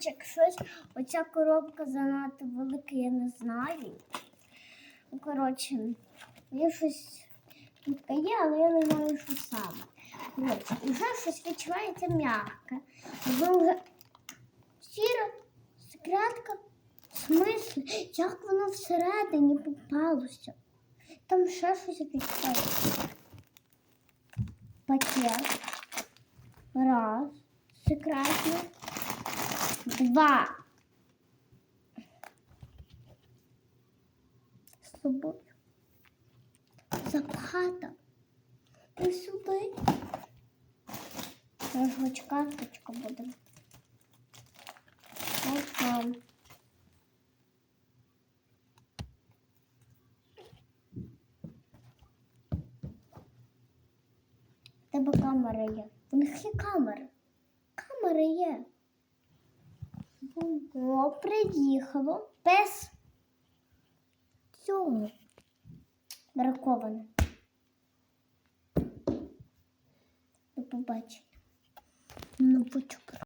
Щось, оця коробка занадто велика, я не знаю. Ну, коротше, є щось тут є, але я не знаю, що саме. Коротше, вже щось відчувається м'яке. Вже сіра, секретка. В смислі, як воно всередині попалося? Там ще щось відчувається. Пакет. Раз. Секретно. Два. З собою. Запхата. І сюди. Зараз хоч карточка буде. Ось там. Тебе камера є. У них є камери. Камери є. О, приїхало без цього. Браковане. До. Ну, почекай.